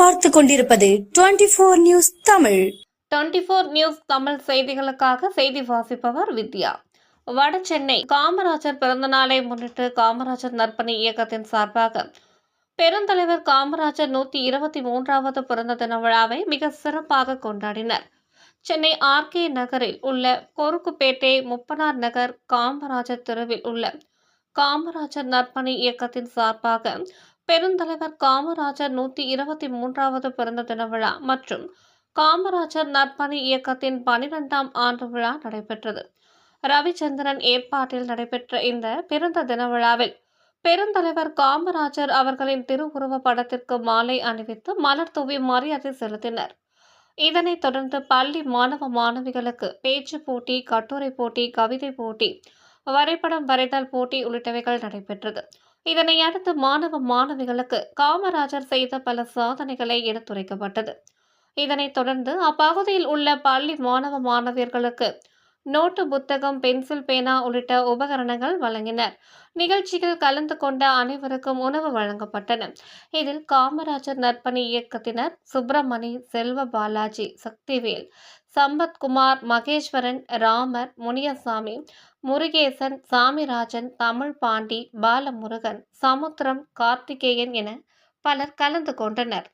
பார்த்து கொண்டிருப்பது twenty four news Tamil. Twenty four news Tamil செய்திகளுக்காக செய்தி வாசிப்பவர் வித்யா. வட சென்னை காமராஜர் பிறந்தநாளை முன்னிட்டு காமராஜர் நற்பணி இயக்கத்தின் சார்பாக பெருந்தலைவர் காமராஜர் நூற்றி இருபத்தி மூன்றாவது பிறந்த தின விழாவை மிக சிறப்பாக கொண்டாடினர். சென்னை ஆர்கே நகரில் உள்ள கொருக்குப்பேட்டை முப்பனார் நகர் காமராஜர் தெருவில் உள்ள காமராஜர் நற்பணி இயக்கத்தின் சார்பாக பெருந்தலைவர் காமராஜர் நூற்றி இருபத்தி மூன்றாவது பிறந்த தின விழா மற்றும் காமராஜர் நற்பணி இயக்கத்தின் பனிரெண்டாம் ஆண்டு விழா நடைபெற்றது. ரவிச்சந்திரன் ஏற்பாட்டில் நடைபெற்ற இந்த பிறந்த தின விழாவில் பெருந்தலைவர் காமராஜர் அவர்களின் திருவுருவ படத்திற்கு மாலை அணிவித்து மலர் தூவி மரியாதை செலுத்தினர். இதனைத் தொடர்ந்து பள்ளி மாணவ மாணவிகளுக்கு பேச்சு போட்டி கட்டுரை போட்டி கவிதை போட்டி வரைபடம் வரைதல் போட்டி உள்ளிட்டவைகள் நடைபெற்றது. இதனை அடுத்து மாணவ மாணவிகளுக்கு காமராஜர் செய்த பல சாதனைகளை எடுத்துரைக்கப்பட்டது. இதனைத் தொடர்ந்து அப்பகுதியில் உள்ள பள்ளி மாணவ மாணவியர்களுக்கு நோட்டு புத்தகம் பென்சில் பேனா உள்ளிட்ட உபகரணங்கள் வழங்கினர். நிகழ்ச்சியில் கலந்து கொண்ட அனைவருக்கும் உணவு வழங்கப்பட்டன. இதில் காமராஜர் நற்பணி இயக்கத்தினர் சுப்பிரமணி செல்வ பாலாஜி சக்திவேல் சம்பத்குமார் மகேஸ்வரன் ராமர் முனியசாமி முருகேசன் சாமிராஜன் தமிழ் பாண்டி பாலமுருகன் சமுத்திரம் கார்த்திகேயன் என பலர் கலந்து கொண்டனர்.